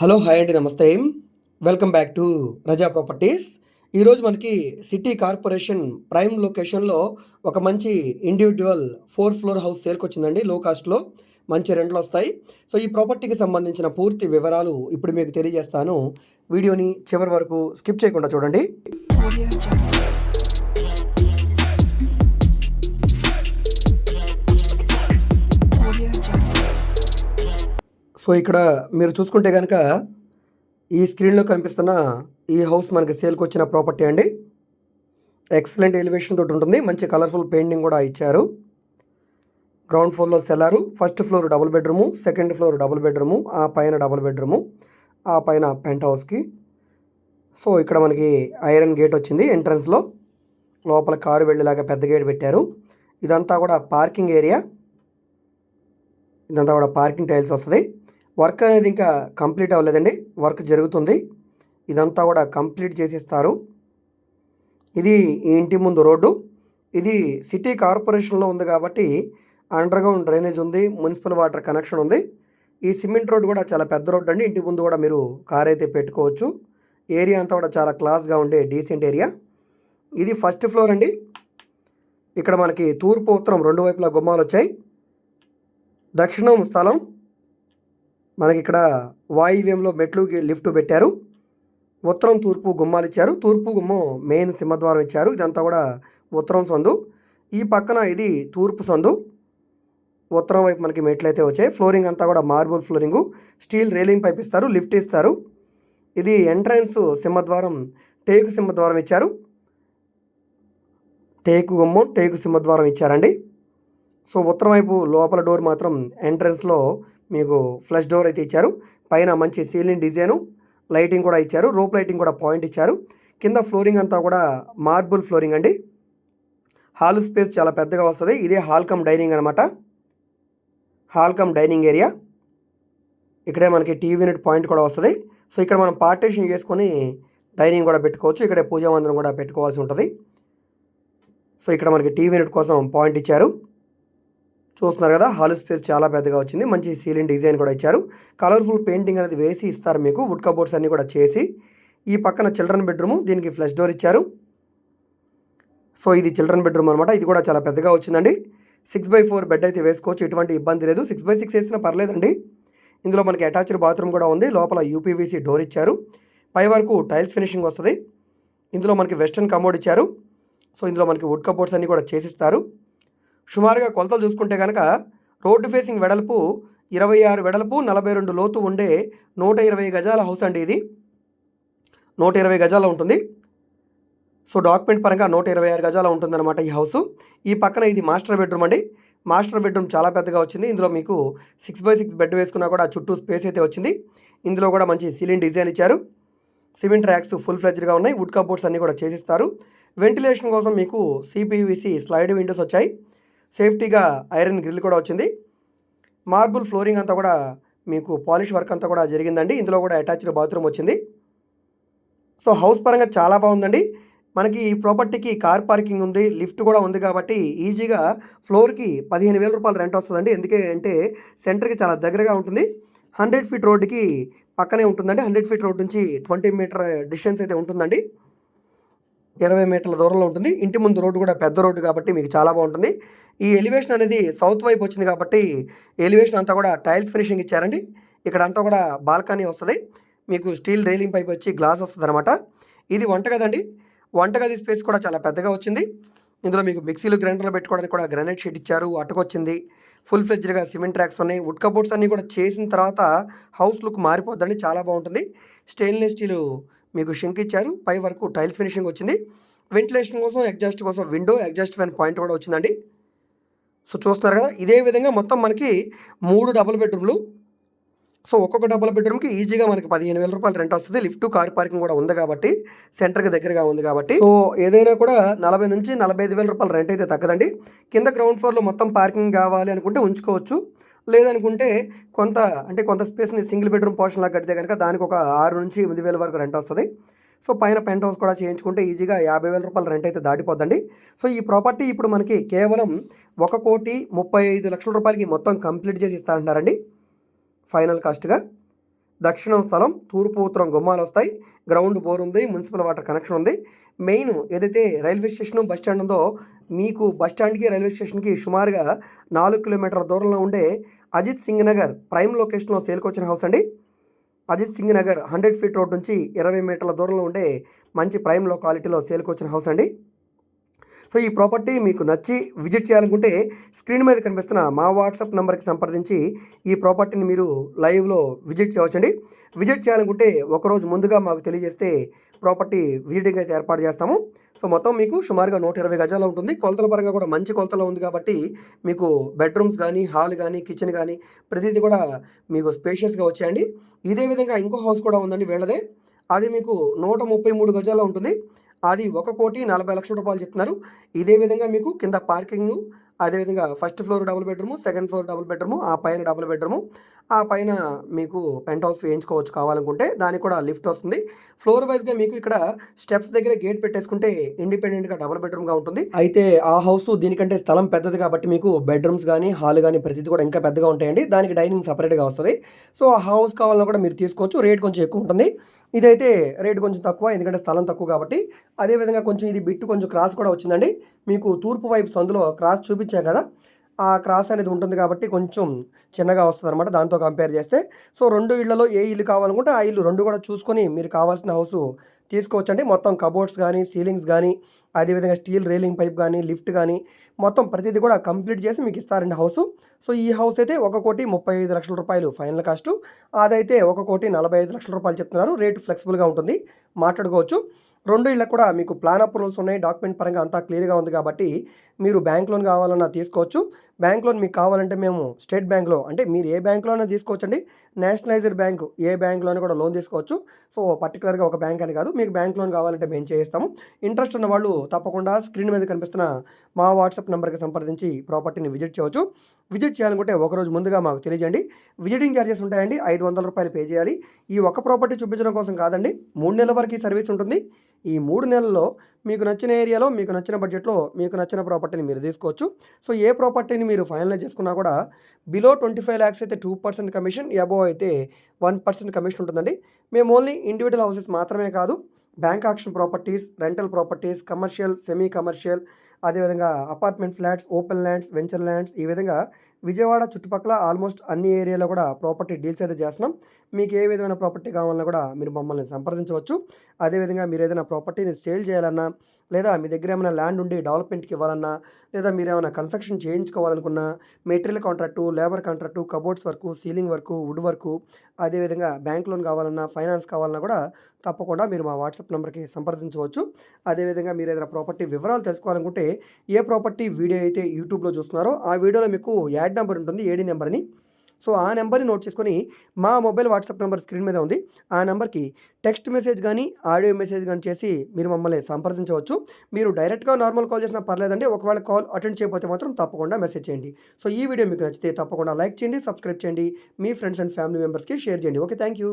Hello hi అండి నమస్తే. Welcome back to Raza properties. ఈరోజు మనకి సిటీ కార్పొరేషన్ ప్రైమ్ లొకేషన్లో ఒక మంచి ఇండివిజువల్ ఫోర్ ఫ్లోర్ హౌస్ సేల్కి వచ్చిందండి లో. కాస్ట్లో మంచి రెంట్లు వస్తాయి. సో ఈ ప్రాపర్టీకి సంబంధించిన పూర్తి వివరాలు ఇప్పుడు మీకు తెలియజేస్తాను. వీడియోని చివరి వరకు స్కిప్ చేయకుండా చూడండి. సో ఇక్కడ మీరు చూసుకుంటే కనుక ఈ స్క్రీన్లో కనిపిస్తున్న ఈ హౌస్ మనకి సేల్కి వచ్చిన ప్రాపర్టీ అండి. ఎక్సలెంట్ ఎలివేషన్ తోటి ఉంటుంది. మంచి కలర్ఫుల్ పెయింటింగ్ కూడా ఇచ్చారు. గ్రౌండ్ ఫ్లోర్లో cellar. First floor double bedroom second floor double bedroom ఆ పైన డబుల్ బెడ్రూము ఆ పైన పెంట్ హౌస్కి సో ఇక్కడ మనకి ఐరన్ గేట్ వచ్చింది ఎంట్రన్స్లో లోపల కారు వెళ్ళేలాగా పెద్ద గేట్ పెట్టారు. ఇదంతా కూడా పార్కింగ్ ఏరియా ఇదంతా కూడా పార్కింగ్ టైల్స్ వస్తుంది. వర్క్ అనేది ఇంకా కంప్లీట్ అవ్వలేదండి. వర్క్ జరుగుతుంది. ఇదంతా కూడా కంప్లీట్ చేసిస్తారు. ఇది ఈ ఇంటి ముందు రోడ్డు. ఇది సిటీ కార్పొరేషన్లో ఉంది కాబట్టి అండర్గ్రౌండ్ డ్రైనేజ్ ఉంది. మున్సిపల్ వాటర్ కనెక్షన్ ఉంది. ఈ సిమెంట్ రోడ్ కూడా చాలా పెద్ద రోడ్ అండి. ఇంటి ముందు కూడా మీరు కార్ అయితే పెట్టుకోవచ్చు. ఏరియా అంతా కూడా చాలా క్లాస్గా ఉండే డీసెంట్ ఏరియా. ఇది ఫస్ట్ ఫ్లోర్ అండి. ఇక్కడ మనకి తూర్పు ఉత్తరం రెండు వైపులా గుమ్మాలు వచ్చాయి. దక్షిణం స్థలం మనకి ఇక్కడ వాయువ్యంలో మెట్లు లిఫ్ట్ పెట్టారు. ఉత్తరం తూర్పు గుమ్మాలు ఇచ్చారు. తూర్పు గుమ్మం మెయిన్ సింహద్వారం ఇచ్చారు. ఇదంతా కూడా ఉత్తరం సందు. ఈ పక్కన ఇది తూర్పు సందు. ఉత్తరం వైపు మనకి మెట్లు అయితే వచ్చాయి. ఫ్లోరింగ్ అంతా కూడా marble flooring. Steel railing pipe ఇస్తారు. లిఫ్ట్ ఇస్తారు. ఇది ఎంట్రన్స్ సింహద్వారం టేకు సింహద్వారం ఇచ్చారు. టేకు గుమ్మం టేకు సింహద్వారం ఇచ్చారండి. సో ఉత్తరం వైపు లోపల డోర్ మాత్రం ఎంట్రన్స్లో మీకు ఫ్లష్ డోర్ అయితే ఇచ్చారు. పైన మంచి సీలింగ్ డిజైను లైటింగ్ కూడా ఇచ్చారు. రూప్ లైటింగ్ కూడా పాయింట్ ఇచ్చారు. కింద ఫ్లోరింగ్ అంతా కూడా మార్బుల్ ఫ్లోరింగ్ అండి. హాల్ స్పేస్ చాలా పెద్దగా వస్తుంది. ఇదే హాల్ కమ్ డైనింగ్ అనమాట హాల్ కమ్ డైనింగ్ ఏరియా ఇక్కడే మనకి టీవీ యూనిట్ పాయింట్ కూడా వస్తుంది. సో ఇక్కడ మనం పార్టీషన్ చేసుకొని డైనింగ్ కూడా పెట్టుకోవచ్చు. ఇక్కడే పూజా మందిరం కూడా పెట్టుకోవాల్సి ఉంటుంది. సో ఇక్కడ మనకి టీవీ యూనిట్ కోసం పాయింట్ ఇచ్చారు. చూస్తున్నారు కదా హాల్ స్పేస్ చాలా పెద్దగా వచ్చింది. మంచి సీలింగ్ డిజైన్ కూడా ఇచ్చారు. కలర్ఫుల్ పెయింటింగ్ అనేది వేసి ఇస్తారు మీకు. వుడ్ కబోర్డ్స్ అన్నీ కూడా చేసి ఈ పక్కన చిల్డ్రన్ బెడ్రూమ్ దీనికి ఫ్లష్ డోర్ ఇచ్చారు. సో ఇది చిల్డ్రన్ బెడ్రూమ్ అనమాట ఇది కూడా చాలా పెద్దగా వచ్చిందండి. సిక్స్ బై ఫోర్ బెడ్ అయితే వేసుకోవచ్చు. ఎటువంటి ఇబ్బంది లేదు. సిక్స్ బై సిక్స్ వేసినా పర్లేదండి. ఇందులో మనకి అటాచ్డ్ బాత్రూమ్ కూడా ఉంది. లోపల యూపీవీసీ డోర్ ఇచ్చారు. పై వరకు టైల్స్ ఫినిషింగ్ వస్తుంది. ఇందులో మనకి వెస్ట్రన్ కమోడ్ ఇచ్చారు. సో ఇందులో మనకి వుడ్ కబోర్డ్స్ అన్నీ కూడా చేసిస్తారు సుమారుగా కొలతలు చూసుకుంటే కనుక రోడ్డు ఫేసింగ్ వెడల్పు ఇరవై ఆరు వెడల్పు నలభై రెండు లోతు ఉండే నూట ఇరవై గజాల హౌస్ అండి ఇది. నూట ఇరవై గజాల ఉంటుంది. సో డాక్యుమెంట్ పరంగా నూట ఇరవై ఆరు గజాల ఉంటుందన్నమాట ఈ హౌస్. ఈ పక్కన ఇది మాస్టర్ బెడ్రూమ్ అండి. మాస్టర్ బెడ్రూమ్ చాలా పెద్దగా వచ్చింది. ఇందులో మీకు సిక్స్ బై సిక్స్ బెడ్ వేసుకున్నా కూడా చుట్టూ స్పేస్ అయితే వచ్చింది. ఇందులో కూడా మంచి సీలింగ్ డిజైన్ ఇచ్చారు. సిమెంట్ ర్యాక్స్ ఫుల్ ఫ్లెజ్డ్గా ఉన్నాయి. వుడ్ కబోర్డ్స్ అన్నీ కూడా చేసిస్తారు. వెంటిలేషన్ కోసం మీకు సిపివిసి స్లైడ్ విండోస్ వచ్చాయి. సేఫ్టీగా ఐరన్ గ్రిల్ కూడా వచ్చింది. మార్బుల్ ఫ్లోరింగ్ అంతా కూడా మీకు పాలిష్ వర్క్ అంతా కూడా జరిగిందండి. ఇందులో కూడా అటాచ్డ్ బాత్రూమ్ వచ్చింది. సో హౌస్ పరంగా చాలా బాగుందండి. మనకి ఈ ప్రాపర్టీకి కార్ పార్కింగ్ ఉంది లిఫ్ట్ కూడా ఉంది కాబట్టి ఈజీగా ఫ్లోర్కి పదిహేను వేల రూపాయలు రెంట్ వస్తుందండి. ఎందుకే అంటే సెంటర్కి చాలా దగ్గరగా ఉంటుంది. హండ్రెడ్ ఫీట్ రోడ్డుకి పక్కనే ఉంటుందండి. హండ్రెడ్ ఫీట్ రోడ్ నుంచి ట్వంటీ మీటర్ డిస్టెన్స్ అయితే ఉంటుందండి. ఇరవై మీటర్ల దూరంలో ఉంటుంది. ఇంటి ముందు రోడ్డు కూడా పెద్ద రోడ్డు కాబట్టి మీకు చాలా బాగుంటుంది. ఈ ఎలివేషన్ అనేది సౌత్ వైపు వచ్చింది కాబట్టి ఎలివేషన్ అంతా కూడా టైల్స్ ఫినిషింగ్ ఇచ్చారండి. ఇక్కడ అంతా కూడా బాల్కనీ వస్తుంది. మీకు స్టీల్ రైలింగ్ పైప్ వచ్చి గ్లాస్ వస్తుంది అనమాట ఇది వంటగదండి. వంటగది స్పేస్ కూడా చాలా పెద్దగా వచ్చింది. ఇందులో మీకు మిక్సీలు గ్రైండర్లు పెట్టుకోవడానికి కూడా గ్రానైట్ షీట్ ఇచ్చారు. అటుకొచ్చింది. ఫుల్ ఫ్లెడ్జ్డ్గా సిమెంట్ ట్రాక్స్ ఉన్నాయి. వుడ్ కబోర్డ్స్ అన్నీ కూడా చేసిన తర్వాత హౌస్ లుక్ మారిపోద్దండి. చాలా బాగుంటుంది. స్టెయిన్లెస్ స్టీల్ మీకు షింక్ ఇచ్చారు. పై వరకు టైల్ ఫినిషింగ్ వచ్చింది. వెంటిలేషన్ కోసం ఎగ్జాస్ట్ కోసం విండో ఎగ్జాస్ట్ ఫ్యాన్ పాయింట్ కూడా వచ్చిందండి. సో చూస్తున్నారు కదా ఇదే విధంగా మొత్తం మనకి మూడు డబుల్ బెడ్రూమ్లు. సో ఒక్కొక్క డబుల్ బెడ్రూమ్కి ఈజీగా మనకి పదిహేను వేల రూపాయలు రెంట్ వస్తుంది. లిఫ్ట్ కార్ పార్కింగ్ కూడా ఉంది కాబట్టి సెంటర్కి దగ్గరగా ఉంది కాబట్టి. సో ఏదైనా కూడా నలభై నుంచి నలభై ఐదు వేల రూపాయలు రెంట్ అయితే తగ్గదండి. కింద గ్రౌండ్ ఫ్లోర్లో మొత్తం పార్కింగ్ కావాలి అనుకుంటే ఉంచుకోవచ్చు. లేదనుకుంటే కొంత అంటే కొంత స్పేస్ని సింగిల్ బెడ్రూమ్ పోర్షన్ లాగా కడితే కనుక దానికి ఒక ఆరు నుంచి ఎనిమిది వేల వరకు రెంట్ వస్తుంది. సో పైన పెంట్ హౌస్ కూడా చేయించుకుంటే ఈజీగా యాభై వేల రూపాయల రెంట్ అయితే దాటిపోద్దండి. సో ఈ ప్రాపర్టీ ఇప్పుడు మనకి కేవలం ఒక కోటి ముప్పై ఐదు లక్షల రూపాయలకి మొత్తం కంప్లీట్ చేసి ఇస్తారంటారండి ఫైనల్ కాస్ట్గా దక్షిణం స్థలం తూర్పు ఉత్తరం గుమ్మాలు వస్తాయి. గ్రౌండ్ బోర్ ఉంది మున్సిపల్ వాటర్ కనెక్షన్ ఉంది. మెయిన్ ఏదైతే రైల్వే స్టేషన్ బస్ స్టాండ్ ఉందో మీకు బస్ స్టాండ్కి రైల్వే స్టేషన్కి సుమారుగా నాలుగు కిలోమీటర్ల దూరంలో ఉండే అజిత్ సింగ్ నగర్ ప్రైమ్ లొకేషన్లో సేల్కొచ్చిన హౌస్ అండి. Ajit Singh Nagar hundred feet road నుంచి ఇరవై మీటర్ల దూరంలో ఉండే మంచి ప్రైమ్ లొకాలిటీలో సేల్కొచ్చిన హౌస్ అండి. సో ఈ ప్రాపర్టీ మీకు నచ్చి విజిట్ చేయాలనుకుంటే స్క్రీన్ మీద కనిపిస్తున్న మా వాట్సాప్ నెంబర్కి సంప్రదించి ఈ ప్రాపర్టీని మీరు లైవ్లో విజిట్ చేయవచ్చండి. విజిట్ చేయాలనుకుంటే ఒకరోజు ముందుగా మాకు తెలియజేస్తే ప్రాపర్టీ వీడింగ్ అయితే ఏర్పాటు చేస్తాము. సో మొత్తం మీకు సుమారుగా నూట ఇరవై గజాలు ఉంటుంది. కొలతల పరంగా కూడా మంచి కొలతలో ఉంది కాబట్టి మీకు బెడ్రూమ్స్ కానీ హాల్ కానీ కిచెన్ కానీ ప్రతిదీ కూడా మీకు స్పేషియస్గా వచ్చాయండి. ఇదే విధంగా ఇంకో హౌస్ కూడా ఉందండి వీళ్ళదే. అది మీకు నూట ముప్పై మూడు గజాలు ఉంటుంది. అది ఒక కోటి నలభై లక్షల రూపాయలు చెప్తున్నారు. ఇదే విధంగా మీకు కింద పార్కింగ్ అదేవిధంగా first floor double bedroom second floor double bedroom ఆ పైన డబుల్ బెడ్రూము. ఆ పైన మీకు పెంట్ హౌస్ వేయించుకోవచ్చు కావాలనుకుంటే దానికి కూడా లిఫ్ట్ వస్తుంది. ఫ్లోర్ వైజ్గా మీకు ఇక్కడ స్టెప్స్ దగ్గర గేట్ పెట్టేసుకుంటే ఇండిపెండెంట్గా డబుల్ బెడ్రూమ్గా ఉంటుంది. అయితే ఆ హౌస్ దీనికంటే స్థలం పెద్దది కాబట్టి మీకు బెడ్రూమ్స్ కానీ హాల్ కానీ ప్రతిదీ కూడా ఇంకా పెద్దగా ఉంటాయండి. దానికి డైనింగ్ సపరేట్గా వస్తుంది. సో ఆ హౌస్ కావాలన్నా కూడా మీరు తీసుకోవచ్చు. రేట్ కొంచెం ఎక్కువ ఉంటుంది. ఇదైతే రేట్ కొంచెం తక్కువ ఎందుకంటే స్థలం తక్కువ కాబట్టి. అదేవిధంగా కొంచెం ఇది బిట్టు కొంచెం క్రాస్ కూడా వచ్చిందండి. మీకు తూర్పు వైపు సందులో క్రాస్ చూపించా కదా? ఆ క్రాస్ అనేది ఉంటుంది కాబట్టి కొంచెం చిన్నగా వస్తుంది అనమాట దాంతో కంపేర్ చేస్తే. సో రెండు ఇళ్ళలో ఏ ఇల్లు కావాలనుకుంటే ఆ ఇల్లు రెండు కూడా చూసుకొని మీరు కావాల్సిన హౌస్ తీసుకోవచ్చండి మొత్తం కబోర్డ్స్ కానీ సీలింగ్స్ కానీ అదేవిధంగా స్టీల్ రైలింగ్ పైప్ కానీ లిఫ్ట్ కానీ మొత్తం ప్రతిదీ కూడా కంప్లీట్ చేసి మీకు ఇస్తారండి హౌస్ సో ఈ హౌస్ అయితే ఒక కోటి ముప్పై ఐదు లక్షల రూపాయలు ఫైనల్ కాస్ట్ అదైతే ఒక కోటి నలభై ఐదు లక్షల రూపాయలు చెప్తున్నారు. రేటు ఫ్లెక్సిబుల్గా ఉంటుంది. మాట్లాడుకోవచ్చు. రెండు ఇళ్ళకు కూడా మీకు ప్లాన్ అప్రూవల్స్ ఉన్నాయి డాక్యుమెంట్ పరంగా అంతా క్లియర్గా ఉంది కాబట్టి మీరు బ్యాంక్ లోన్ కావాలన్నా తీసుకోవచ్చు. బ్యాంక్ లోన్ మీకు కావాలంటే మేము స్టేట్ బ్యాంక్లో అంటే మీరు ఏ బ్యాంక్లోనే తీసుకోవచ్చండి. నేషనలైజ్డ్ బ్యాంక్ ఏ బ్యాంక్లోనే కూడా లోన్ తీసుకోవచ్చు. సో పర్టికులర్గా ఒక బ్యాంక్ అని కాదు మీకు బ్యాంక్ లోన్ కావాలంటే మేము చేయిస్తాము. ఇంట్రెస్ట్ ఉన్న వాళ్ళు తప్పకుండా స్క్రీన్ మీద కనిపిస్తున్న మా వాట్సాప్ నెంబర్కి సంప్రదించి ప్రాపర్టీని విజిట్ చేయవచ్చు. విజిట్ చేయాలనుకుంటే ఒకరోజు ముందుగా మాకు తెలియజేయండి. విజిటింగ్ ఛార్జెస్ ఉంటాయండి ఐదు వందల రూపాయలు పే చేయాలి. ఈ ఒక్క ప్రాపర్టీ చూపించడం కోసం కాదండి మూడు నెలల వరకు ఈ సర్వీస్ ఉంటుంది. ఈ మూడు నెలల్లో మీకు నచ్చిన ఏరియాలో మీకు నచ్చిన బడ్జెట్లో మీకు నచ్చిన ప్రాపర్టీని మీరు తీసుకోవచ్చు. సో ఏ ప్రాపర్టీని మీరు ఫైనలైజ్ చేసుకున్నా కూడా బిలో ట్వంటీ ఫైవ్ ల్యాక్స్ అయితే టూ పర్సెంట్ కమిషన్ అబోవ్ అయితే వన్ పర్సెంట్ కమిషన్ ఉంటుందండి. మేము ఓన్లీ ఇండివిజువల్ హౌసెస్ మాత్రమే కాదు bank auction properties rental properties commercial semi commercial అదేవిధంగా apartment flats open lands venture lands ఈ విధంగా విజయవాడ చుట్టుపక్కల ఆల్మోస్ట్ అన్ని ఏరియాలో కూడా ప్రాపర్టీ డీల్స్ అయితే చేస్తున్నాం. మీకు ఏ విధమైన ప్రాపర్టీ కావాలన్నా కూడా మీరు మమ్మల్ని సంప్రదించవచ్చు. అదేవిధంగా మీరు ఏదైనా ప్రాపర్టీని సేల్ చేయాలన్నా లేదా మీ దగ్గర ఏమైనా ల్యాండ్ ఉండి డెవలప్మెంట్కి ఇవ్వాలన్నా లేదా మీరు ఏమైనా construction చేయించుకోవాలనుకున్నా material contract labour contract cupboards work ceiling work wood work అదేవిధంగా బ్యాంక్ లోన్ కావాలన్నా ఫైనాన్స్ కావాలన్నా కూడా తప్పకుండా మీరు మా వాట్సాప్ నెంబర్కి సంప్రదించవచ్చు. అదేవిధంగా మీరు ఏదైనా ప్రాపర్టీ వివరాలు తెలుసుకోవాలనుకుంటే ఏ ప్రాపర్టీ వీడియో అయితే యూట్యూబ్లో చూస్తున్నారో ఆ వీడియోలో మీకు యాడ్ నెంబర్ ఉంటుంది ఏడీ నెంబర్ని. సో ఆ నెంబర్ని నోట్ చేసుకొని మా మొబైల్ వాట్సాప్ నెంబర్ స్క్రీన్ మీద ఉంది. ఆ నెంబర్కి టెక్స్ట్ మెసేజ్ కానీ ఆడియో మెసేజ్ కానీ చేసి మీరు మమ్మల్ని సంప్రదించవచ్చు. మీరు డైరెక్ట్గా నార్మల్ కాల్ చేసినా పర్లేదండి. ఒకవేళ కాల్ అటెండ్ చేయకపోతే మాత్రం తప్పకుండా మెసేజ్ చేయండి. సో ఈ వీడియో మీకు నచ్చితే తప్పకుండా లైక్ చేయండి సబ్స్క్రైబ్ చేయండి. మీ ఫ్రెండ్స్ అండ్ ఫ్యామిలీ మెంబర్స్కి షేర్ చేయండి. Okay thank you.